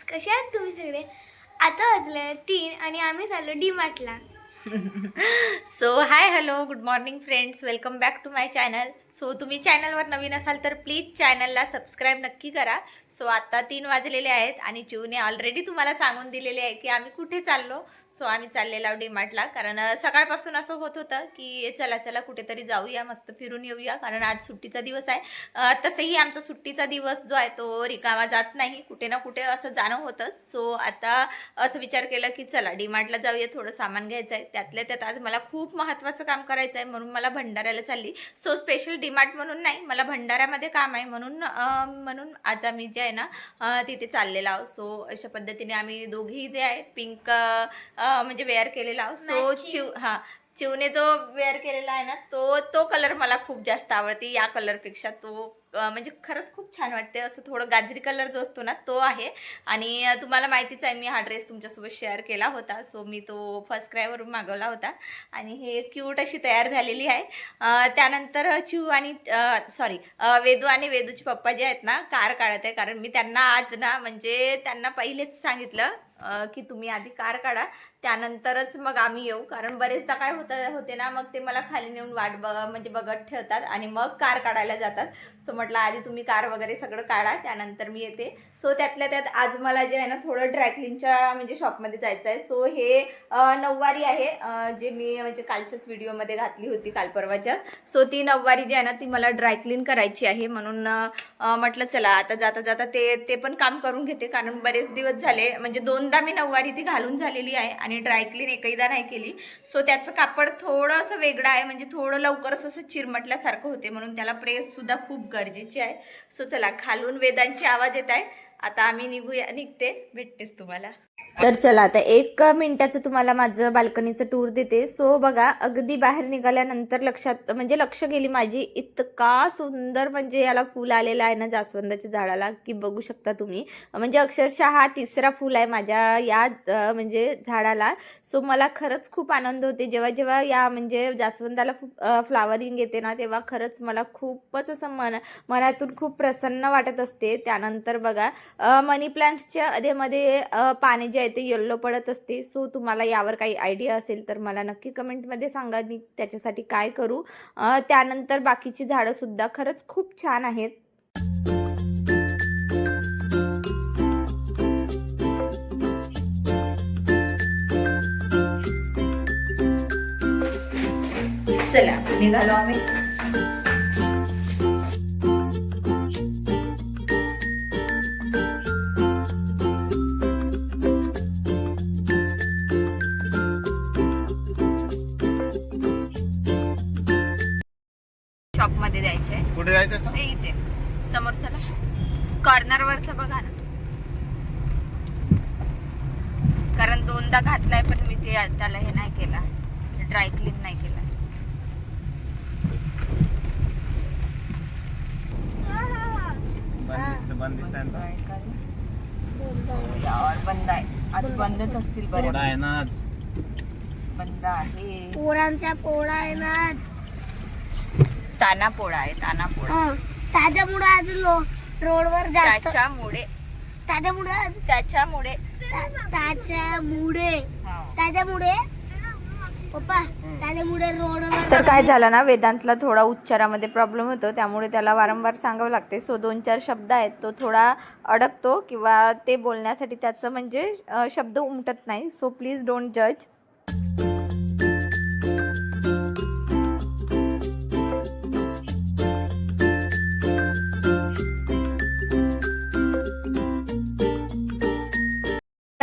Friends कसे आहात तुम्ही सगळे? आता वाजले तीन आणि आम्ही चाललो D मार्टला so hi hello good morning friends welcome back to my channel so तुम्ही चॅनलवर नवीन असाल तर प्लीज चॅनलला सबस्क्राईब नक्की करा. सो आता तीन वाजलेले आहेत आणि जीवने ऑलरेडी तुम्हाला सांगून दिलेले आहे की आम्ही कुठे चाललो? सो आम्ही चाललेलो डीमार्टला. कारण सकाळपासून असं होत होतं की चला चला कुठेतरी जाऊया मस्त फिरून येऊया. कारण आज सुट्टीचा दिवस आहे. तसंही आमचा सुट्टीचा दिवस जो आहे तो रिकामा जात नाही. कुठे ना कुठे असं जाणं होतं. सो आता असं विचार केला की चला डीमार्टला जाऊया. थोडं सामान घ्यायचं आहे त्यातल्या त्यात आज मला खूप महत्त्वाचं काम करायचं आहे म्हणून मला भंडाऱ्याला चालली. सो स्पेशल डीमार्ट म्हणून नाही मला भंडाऱ्यामध्ये काम आहे म्हणून म्हणून आज आम्ही जे आहे ना तिथे चाललेलो आहोत सो अशा पद्धतीने आम्ही दोघेही जे आहे पिंक म्हणजे वेअर केलेला आहोत सो. चिव हां शिवने जो वेअर केलेला आहे ना तो तो कलर मला खूप जास्त आवडते. या कलरपेक्षा तो म्हणजे खरंच खूप छान वाटते. असं थोडं गाजरी कलर जो असतो ना तो आहे. आणि तुम्हाला माहितीच आहे मी हा ड्रेस तुमच्यासोबत शेअर केला होता. सो मी तो फर्स्ट क्रायवरून मागवला होता. आणि हे क्यूट अशी तयार झालेली आहे. त्यानंतर चिव आणि सॉरी वेदू आणि वेदूचे पप्पा जे आहेत ना कार काढत आहे. कारण मी त्यांना आज ना म्हणजे त्यांना पहिलेच सांगितलं की तुम्ही आधी कार काढा. त्यानंतरच मग आम्ही येऊ. कारण बरेचदा काय होत होते ना मग ते मला खाली नेऊन वाट बघ म्हणजे बघत ठेवतात आणि मग कार काढायला जातात. सो म्हटलं आधी तुम्ही कार वगैरे सगळं काढा त्यानंतर मी येते. सो त्यातल्या त्यात आज मला जे आहे ना थोडं ड्रायक्लिनच्या म्हणजे शॉपमध्ये जायचं आहे सो हे नऊवारी आहे. जे मी म्हणजे कालच्याच व्हिडिओमध्ये घातली होती काल परवाच्या. सो ती नऊवारी जी आहे ना ती मला ड्रायक्लीन करायची आहे. म्हणून म्हटलं चला आता जाता जाता ते ते पण काम करून घेते. कारण बरेच दिवस झाले म्हणजे दोनदा मी नऊवारी ती घालून झालेली आहे. आणि ड्रायक्लीन एकहीदा नाही केली. सो त्याचं कापड थोडं असं वेगळं आहे. म्हणजे थोडं लवकरच असं चिरमटल्यासारखं होते. म्हणून त्याला प्रेससुद्धा खूप गरजेची आहे. सो चला खालून वेदांची आवाज येत आहे. आता आम्ही निघूया निघते. भेटतेच तुम्हाला. तर चला आता एक मिनिटाचं तुम्हाला माझं बाल्कनीचं टूर देते. सो बघा अगदी बाहेर निघाल्यानंतर लक्षात म्हणजे लक्ष गेली माझी इतका सुंदर म्हणजे याला फूल आलेला आहे ना जास्वंदाच्या झाडाला की बघू शकता तुम्ही. म्हणजे अक्षरशः हा तिसरा फूल आहे माझ्या या म्हणजे झाडाला. सो मला खरंच खूप आनंद होते. जेव्हा जेव्हा या म्हणजे जास्वंदाला फ्लावरिंग येते ना तेव्हा खरंच मला खूपच असं मन मनातून खूप प्रसन्न वाटत असते. त्यानंतर बघा मनी प्लांट्सच्या अधेमध्ये पाणी जे आहे ते येल्लो पडत असते. सो तुम्हाला यावर काही आयडिया असेल तर मला नक्की कमेंटमध्ये सांगा मी त्याच्यासाठी काय करू. त्यानंतर बाकीची झाडंसुद्धा खरंच खूप छान आहेत. चला निघालो आम्ही. कुठे जायचं असं? हे इथे. समोर चला कॉर्नरवरचं बघा ना. कारण दोनदा घातलाय पण मी ते त्याला हे नाही केला. ड्राय क्लीन नाही केला. यावर बंद आहे आज बंदच असतील बरे. बंद आहे. पोळांचा पोळा आहे ना पोळा आहे ताना पोळा हं. त्याच्यामुळे आज लो रोडवर जास्त. त्याच्यामुळे त्याच्यामुळे आज त्याच्यामुळे त्याच्यामुळे हा. त्याच्यामुळे पप्पा त्याच्यामुळे रोडवर तर काय झालं ना वेदांतला थोडा उच्चारामध्ये प्रॉब्लेम होतो. त्यामुळे त्याला वारंवार सांगावं लागते. सो दोन चार शब्द आहेत. तो थोडा अडकतो किंवा ते बोलण्यासाठी त्याचं म्हणजे अ, शब्द उमटत नाही. सो प्लीज डोंट जज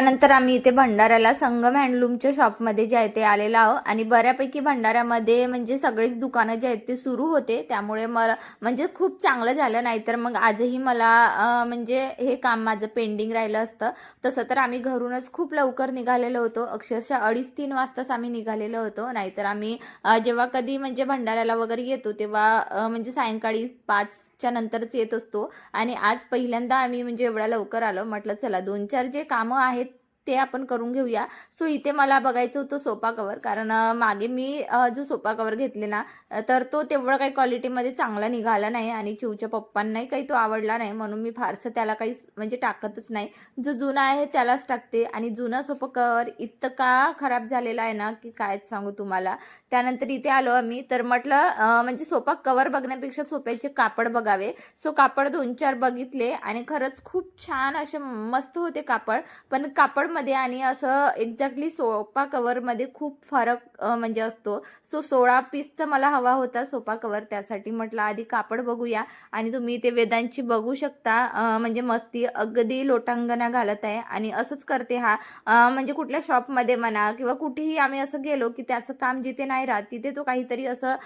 त्यानंतर आम्ही इथे भंडाऱ्याला संगम हँडलूमच्या शॉपमध्ये जे आहे ते आलेलो आहो आणि बऱ्यापैकी भंडाऱ्यामध्ये म्हणजे सगळीच दुकानं जे आहेत ते सुरू होते. त्यामुळे मला म्हणजे खूप चांगलं झालं. नाहीतर मग आजही मला म्हणजे हे काम माझं पेंडिंग राहिलं असतं. तसं तर आम्ही घरूनच खूप लवकर निघालेलो होतो. अक्षरशः अडीच तीन वाजताच आम्ही निघालेलो होतो. नाहीतर आम्ही जेव्हा कधी म्हणजे भंडाऱ्याला वगैरे येतो तेव्हा म्हणजे सायंकाळी पाच च्या नंतरच येत असतो. आणि आज पहिल्यांदा आम्ही म्हणजे एवढ्या लवकर आलो. म्हटलं चला दोन चार जे कामं आहेत ते आपण करून घेऊया. सो इथे मला बघायचं होतं सोफा कवर कारण मागे मी जो सोफा कवर घेतले ना तर तो तेवढा काही क्वालिटीमध्ये चांगला निघाला नाही आणि चिवच्या पप्पांनाही काही तो आवडला नाही. म्हणून मी फारसं त्याला काही म्हणजे टाकतच नाही. जो जुना आहे त्यालाच टाकते. आणि जुना सोपा कवर इतका खराब झालेला आहे ना की कायच सांगू तुम्हाला. त्यानंतर इथे आलो आम्ही. तर म्हटलं म्हणजे सोफा कवर बघण्यापेक्षा सोप्याचे कापड बघावे. सो कापड दोन चार बघितले आणि खरंच खूप छान असे मस्त होते कापड. पण कापड कवरमध्ये आणि असं एक्झॅक्टली सोपा कवरमध्ये खूप फरक म्हणजे असतो. सो सोळा पीसचा मला हवा होता सोपा कवर त्यासाठी. म्हटलं आधी कापड बघूया आणि तुम्ही ते वेदांची बघू शकता. म्हणजे मस्ती अगदी लोटांगणा घालत आहे आणि असंच करते हा. म्हणजे कुठल्या शॉपमध्ये म्हणा किंवा कुठेही आम्ही असं गेलो की त्याचं काम जिथे नाही राहत तिथे तो काहीतरी असं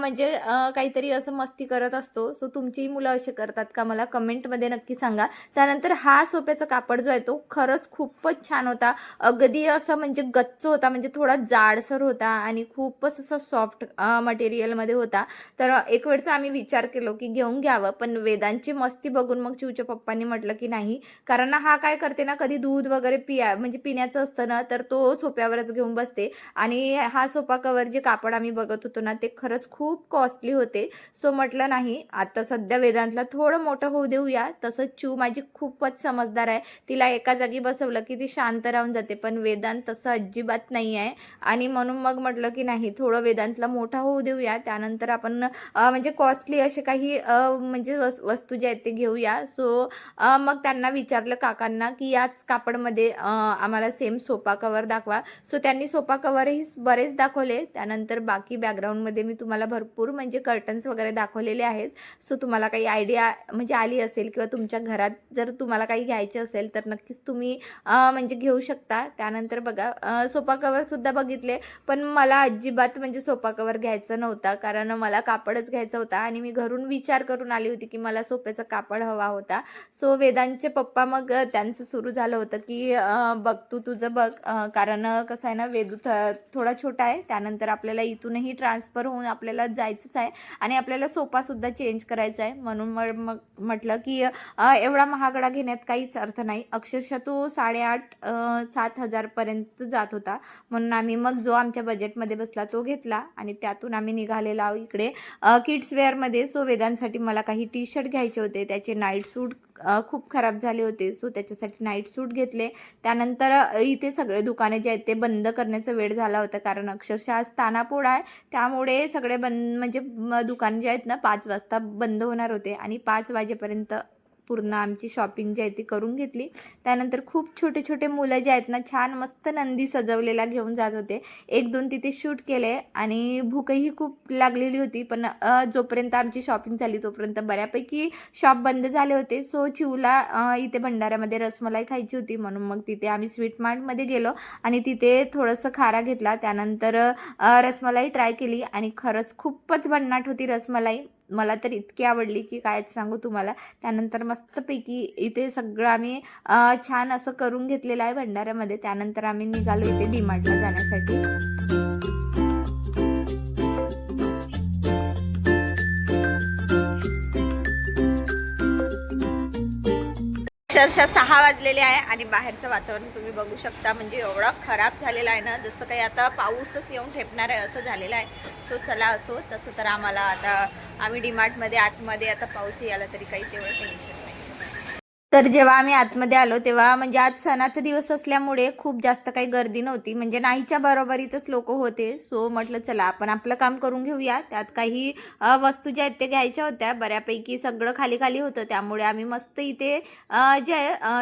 म्हणजे काहीतरी असं मस्ती करत असतो. सो तुमचीही मुलं असे करतात का मला कमेंटमध्ये नक्की सांगा. त्यानंतर हा सोप्याचा कापड जो आहे तो खरंच खूपच छान होता. अगदी असं म्हणजे गच्च होता म्हणजे थोडा जाडसर होता आणि खूपच असं सॉफ्ट मटेरियलमध्ये होता. तर एक वेळचा आम्ही विचार केलो की घेऊन घ्यावं पण वेदांची मस्ती बघून मग चिवच्या पप्पांनी म्हटलं की नाही. कारण हा काय करते ना कधी दूध वगैरे पिया म्हणजे पिण्याचं असतं ना तर तो सोप्यावरच घेऊन बसते. आणि हा सोफा कवर जे कापड आम्ही बघत होतो ना ते खरंच खूप कॉस्टली होते. सो म्हटलं नाही आता सध्या वेदांतला थोडं मोठं होऊ देऊया. तसं चू माझी खूपच समजदार आहे. तिला एका जागी बसवलं की ती शांत राहून जाते. पण वेदांत तसं अजिबात नाही आहे. आणि म्हणून मग म्हटलं की नाही थोडं वेदांतला मोठा होऊ देऊया. त्यानंतर आपण म्हणजे कॉस्टली असे काही म्हणजे वस वस्तू ज्या आहेत ते घेऊया. सो मग त्यांना विचारलं काकांना की याच कापडमध्ये आम्हाला सेम सोफा कवर दाखवा. सो त्यांनी सोफा कवरही बरेच दाखवले. त्यानंतर बाकी बॅकग्राऊंडमध्ये मी तुम्हाला भरपूर म्हणजे कर्टन्स वगैरे दाखवलेले आहेत. सो तुम्हाला काही आयडिया म्हणजे आली असेल किंवा तुमच्या घरात जर तुम्हाला काही घ्यायचे असेल तर नक्कीच तुम्ही म्हणजे घेऊ शकता. त्यानंतर बघा सोफा कवरसुद्धा बघितले. पण मला अजिबात म्हणजे सोफा कवर घ्यायचा नव्हता. कारण मला कापडच घ्यायचा होता आणि मी घरून विचार करून आली होती की मला सोफ्याचा कापड हवा होता. सो वेदांचे पप्पा मग त्यांचं सुरू झालं होतं की बघ तू तुझं बघ. कारण कसं आहे ना वेदू थ थोडा छोटा आहे. त्यानंतर आपल्याला इथूनही ट्रान्सफर होऊन आपल्याला जायचंच आहे. आणि आपल्याला सोफासुद्धा चेंज करायचा आहे. म्हणून मग मग म्हटलं की एवढा महागडा घेण्यात काहीच अर्थ नाही. अक्षरशः तो साडेआठ आठ सात हजारपर्यंत जात होता. म्हणून आम्ही मग जो आमच्या बजेटमध्ये बसला तो घेतला आणि त्यातून आम्ही निघालेलो आहोत इकडे. किड्स वेअरमध्ये सो वेदांसाठी मला काही टी शर्ट घ्यायचे होते. त्याचे नाईट सूट खूप खराब झाले होते. सो त्याच्यासाठी नाईट सूट घेतले. त्यानंतर इथे सगळे दुकाने जे आहेत ते बंद करण्याचा वेळ झाला होता. कारण अक्षरशः आज तानापोड आहे. त्यामुळे सगळे बंद म्हणजे म, दुकान जे आहेत ना पाच वाजता बंद होणार होते. आणि पाच वाजेपर्यंत पूर्ण आमची शॉपिंग जी आहे ती करून घेतली. त्यानंतर खूप छोटे छोटे मुलं जे आहेत ना छान मस्त नंदी सजवलेला घेऊन जात होते. एक दोन तिथे शूट केले आणि भूकही खूप लागलेली होती पण जोपर्यंत आमची शॉपिंग झाली तोपर्यंत बऱ्यापैकी शॉप बंद झाले होते. सो चिवला इथे भंडाऱ्यामध्ये रसमलाई खायची होती. म्हणून मग तिथे आम्ही स्वीट मार्टमध्ये गेलो आणि तिथे थोडंसं खारा घेतला. त्यानंतर रसमलाई ट्राय केली आणि खरंच खूपच भन्नाट होती रसमलाई. मला तर इतकी आवडली की काय सांगू तुम्हाला. त्यानंतर मस्तपैकी इथे सगळं आम्ही छान असं करून घेतलेलं आहे भंडाऱ्यामध्ये. त्यानंतर आम्ही निघालो इथे डीमार्टला जाण्यासाठी. अक्षरशः सहा वाजलेले आहे आणि बाहेरचं वातावरण तुम्ही बघू शकता. म्हणजे एवढं खराब झालेला आहे ना जसं काही आता पाऊसच येऊन ठेपणार आहे असं झालेलं आहे. सो चला असो तसं तर आम्हाला आता आम्ही डीमार्टमध्ये आतमध्ये आता पाऊसही आला तरी काही तेवढं टेन्शन तर जेव्हा आम्ही आतमध्ये आलो तेव्हा म्हणजे आज सणाचा दिवस असल्यामुळे खूप जास्त काही गर्दी नव्हती. म्हणजे नाहीच्या बरोबरीतच लोक होते. सो म्हटलं चला आपण आपलं काम करून घेऊया. त्यात काही वस्तू ज्या आहेत ते घ्यायच्या होत्या. बऱ्यापैकी सगळं खाली खाली होतं. त्यामुळे आम्ही मस्त इथे जे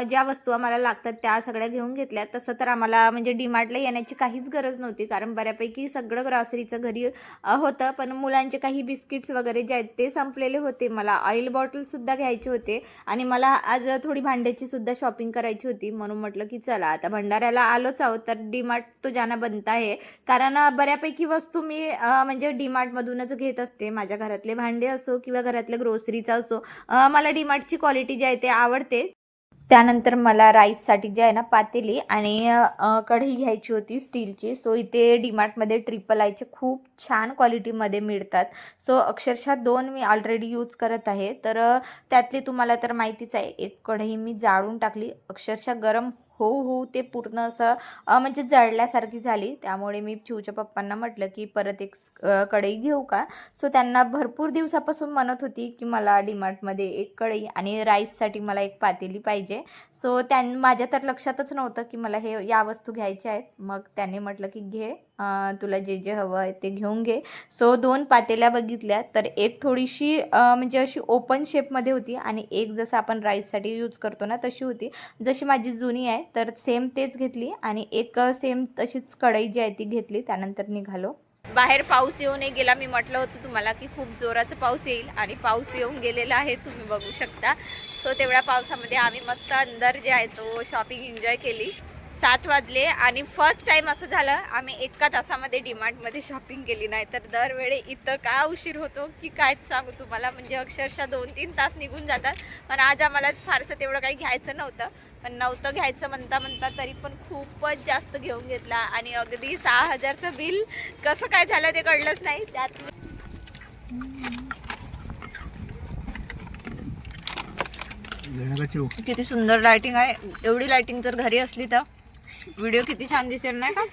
ज्या वस्तू आम्हाला लागतात त्या सगळ्या घेऊन घेतल्या. तसं तर आम्हाला म्हणजे डीमार्टला येण्याची काहीच गरज नव्हती. कारण बऱ्यापैकी सगळं ग्रॉसरीचं घरी होतं. पण मुलांचे काही बिस्किट्स वगैरे जे आहेत ते संपलेले होते. मला ऑइल बॉटलसुद्धा घ्यायचे होते. आणि मला आज थोडी भांड्याची सुद्धा शॉपिंग करायची होती. म्हणून म्हटलं की चला आता भंडाऱ्याला आलोच आहोत तर डीमार्ट तो जाना बनता आहे. कारण बऱ्यापैकी वस्तू मी म्हणजे डीमार्टमधूनच घेत असते. माझ्या घरातले भांडे असो किंवा घरातल्या ग्रोसरीचा असो मला डीमार्टची क्वालिटी जी आहे ते आवडते. त्यानंतर मला राईससाठी जे आहे ना पातेली आणि कढई घ्यायची होती स्टीलची सो इथे डीमार्टमध्ये ट्रिपल आयचे खूप छान क्वालिटीमध्ये मिळतात. सो अक्षरशः दोन मी ऑलरेडी यूज करत आहे. तर त्यातली तुम्हाला तर माहितीच आहे एक कढई मी जाळून टाकली. अक्षरशः गरम हो हो ते पूर्ण असं म्हणजे जळल्यासारखी झाली. त्यामुळे मी चिवच्या पप्पांना म्हटलं की परत एक कढई घेऊ का? सो त्यांना भरपूर दिवसापासून म्हणत होती की मला डीमार्टमध्ये एक कढई आणि राईससाठी मला एक पातेली पाहिजे. सो त्यां माझ्या तर लक्षातच नव्हतं की मला हे या वस्तू घ्यायच्या आहेत. मग त्याने म्हटलं की घे. तुला जे जे हवं आहे ते घेऊन घे. सो दोन पातेल्या बघितल्या तर एक थोडीशी म्हणजे अशी ओपन शेपमध्ये होती आणि एक जसं आपण राईससाठी यूज करतो ना तशी होती. जशी माझी जुनी आहे तर सेम तेच घेतली आणि एक सेम तशीच कढई जी आहे ती घेतली त्यानंतर निघालो. बाहेर पाऊस येऊन गेला मी म्हटलं होतं तुम्हाला की खूप जोराचा पाऊस येईल आणि पाऊस येऊन गेलेला आहे तुम्ही बघू शकता. सो तेवढ्या पावसामध्ये आम्ही मस्त अंदर जे आहे तो शॉपिंग एन्जॉय केली. सात वाजले आणि फर्स्ट टाइम असं झालं आम्ही एका तासामध्ये डिमार्टमध्ये शॉपिंग केली नाही. तर दरवेळी इथं का उशीर होतो की कायच सांगू तुम्हाला? म्हणजे अक्षरशः दोन तीन तास निघून जातात. पण आज आम्हाला फारसं तेवढं काही घ्यायचं नव्हतं. पण नव्हतं घ्यायचं म्हणता म्हणता तरी पण खूपच जास्त घेऊन घेतला. आणि अगदी सहा हजारचं बिल कसं काय झालं ते कळलंच नाही. त्यात किती सुंदर लाइटिंग आहे. एवढी लाइटिंग जर घरी असली तर. व्हिडिओ किती छान दिसेल नाही का?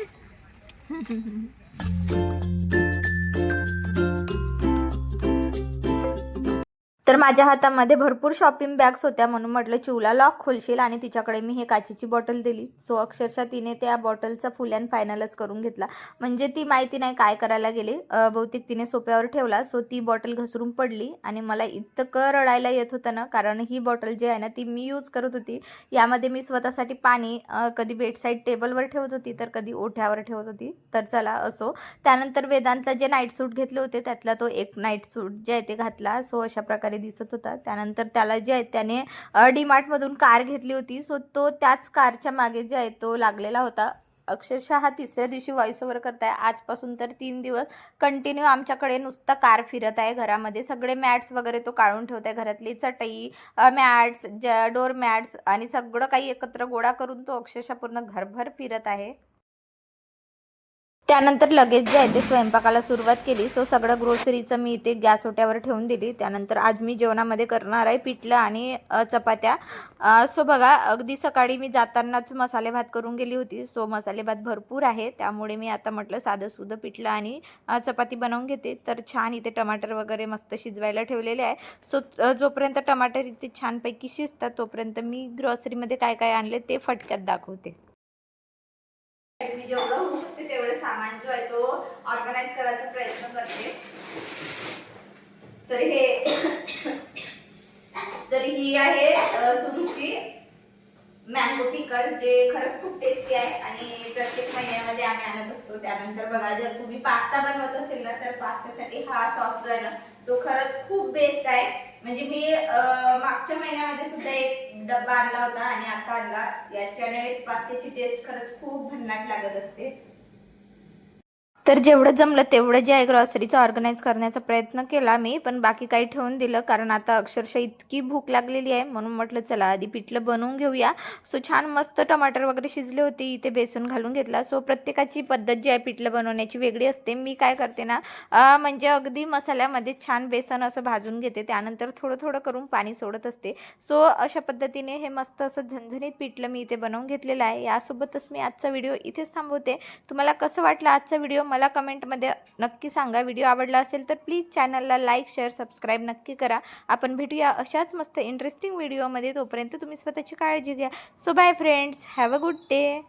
तर माझ्या हातामध्ये भरपूर शॉपिंग बॅग्स होत्या म्हणून म्हटलं चिवला लॉक खोलशील आणि तिच्याकडे मी हे काचेची बॉटल दिली. सो अक्षरशः तिने त्या बॉटलचा फुल अँड फायनलच करून घेतला. म्हणजे ती माहिती नाही काय करायला गेली. बहुतेक तिने सोप्यावर ठेवला. सो ती बॉटल घसरून पडली आणि मला इतकं रडायला येत होतं ना कारण ही बॉटल जी आहे ना ती मी यूज करत होती. यामध्ये मी स्वतःसाठी पाणी कधी बेडसाईड टेबलवर ठेवत होती तर कधी ओठ्यावर ठेवत होती. तर चला असो. त्यानंतर वेदांतला जे नाईट सूट घेतले होते त्यातला तो एक नाईट सूट जे आहे ते घातला. सो अशा प्रकारे दिसत होता. त्यानंतर त्याला जे आहे त्याने डीमार्टमधून कार घेतली होती. सो तो त्याच कारच्या मागे जे आहे तो लागलेला होता. अक्षरशः हा तिसऱ्या दिवशी व्हॉइस ओव्हर करताय. आजपासून तर तीन दिवस कंटिन्यू आमच्याकडे नुसता कार फिरत आहे घरामध्ये. सगळे मॅट्स वगैरे तो काढून ठेवत आहे घरातली चटई मॅट्स ज डोर मॅट्स आणि सगळं काही एकत्र गोळा करून तो अक्षरशः पूर्ण घरभर फिरत आहे. त्यानंतर लगेच जे आहे ते स्वयंपाकाला सुरुवात केली. सो सगळं ग्रोसरीचं मी इथे गॅस ओट्यावर ठेवून दिली. त्यानंतर आज मी जेवणामध्ये करणार आहे पिठलं आणि चपात्या. सो बघा अगदी सकाळी मी जातानाच मसाले भात करून गेली होती. सो मसाले भात भरपूर आहे. त्यामुळे मी आता म्हटलं साधं सुधं पिठलं आणि चपाती बनवून घेते. तर छान इथे टमाटर वगैरे मस्त शिजवायला ठेवलेले आहे. सो जोपर्यंत टमाटर इथे छानपैकी शिजतात तोपर्यंत मी ग्रॉसरीमध्ये काय काय आणले ते फटक्यात दाखवते. मी जेवढं होऊ शकते तेवढं सामान जो आहे तो ऑर्गनाईज करायचा प्रयत्न करते. तर हे तर ही आहे सुरूची मँगो पिकल जे खरंच खूप टेस्टी आहे आणि प्रत्येक महिन्यामध्ये आम्ही आणत असतो. त्यानंतर बघा जर तुम्ही पास्ता बनवत असेल ना तर पास्त्यासाठी हा सॉस जो आहे ना तो खरंच खूप बेस्ट आहे. म्हणजे मी मागच्या महिन्यामध्ये सुद्धा एक डब्बा आणला होता आणि आता आणला. याच्याने पास्त्याची टेस्ट खरंच खूप भन्नाट लागत असते. तर जेवढं जमलं तेवढं जे आहे ग्रॉसरीचं ऑर्गनाईज करण्याचा प्रयत्न केला मी पण बाकी काही ठेवून दिलं कारण आता अक्षरशः इतकी भूक लागलेली आहे म्हणून म्हटलं चला आधी पिठलं बनवून घेऊया. सो छान मस्त टमाटर वगैरे शिजले होते इथे बेसन घालून घेतला. सो प्रत्येकाची पद्धत जी आहे पिठलं बनवण्याची वेगळी असते. मी काय करते ना म्हणजे अगदी मसाल्यामध्ये छान बेसन असं भाजून घेते त्यानंतर थोडं थोडं करून पाणी सोडत असते. सो अशा पद्धतीने हे मस्त असं झणझणीत पिठलं मी इथे बनवून घेतलेलं आहे. यासोबतच मी आजचा व्हिडिओ इथेच थांबवते. तुम्हाला कसं वाटलं आजचा व्हिडिओ? मला कमेंटमध्ये नक्की सांगा. व्हिडिओ आवडला असेल तर प्लीज चॅनलला लाईक शेअर सबस्क्राईब नक्की करा. आपण भेटूया अशाच मस्त इंटरेस्टिंग व्हिडिओमध्ये तोपर्यंत तुम्ही स्वतःची काळजी घ्या. So bye friends have a good day